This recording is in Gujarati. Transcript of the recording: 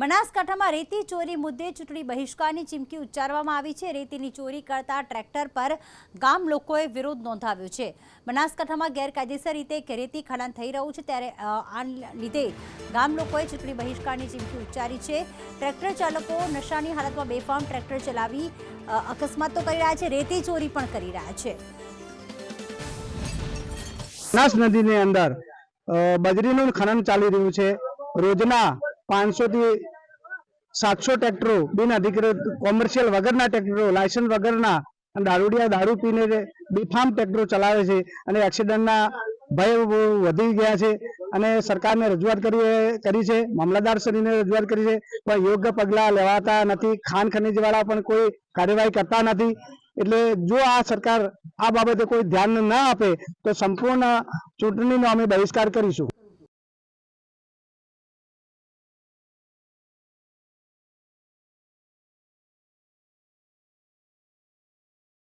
બનાસકાંઠામાં રેતી ચોરી મુદ્દે ચૂંટણી બહિષ્કારની ચીમકી ઉચ્ચારવામાં આવી છે. રેતીની ચોરી કરતા ટ્રેક્ટર પર ગામ લોકોએ વિરોધ નોંધાવ્યો છે. બનાસકાંઠામાં ગેરકાયદેસર રીતે રેતી ખનન થઈ રહ્યું છે ત્યારે આ લીધે ગામ લોકોએ ચૂંટણી બહિષ્કારની ચીમકી ઉચ્ચારી છે. ટ્રેક્ટર ચાલકો નશાની હાલતમાં બેફામ ટ્રેક્ટર ચલાવી અકસ્માતો કરી રહ્યા છે. રેતી ચોરી પણ કરી રહ્યા છે. બનાસ નદીની અંદર બજરીનું ખનન ચાલી રહ્યું છે. રોજના પાંચસો થી સાતસો ટ્રેક્ટરો બિન અધિકૃત કોમર્શિયલ વગરના ટ્રેક્ટરો, લાયસન્સ વગરના દારૂડિયા દારૂ પીને બેફામ ટ્રેક્ટરો ચલાવે છે અને એક્સિડન્ટના ભય વધી ગયા છે અને સરકારને રજૂઆત કરી કરી છે, મામલતદાર શ્રીને રજૂઆત કરી છે, પણ યોગ્ય પગલાં લેવાતા નથી, ખાન ખનીજવાળા પણ કોઈ કાર્યવાહી કરતા નથી. એટલે જો આ સરકાર આ બાબતે કોઈ ધ્યાન ન આપે તો સંપૂર્ણ ચૂંટણીનો અમે બહિષ્કાર કરીશું.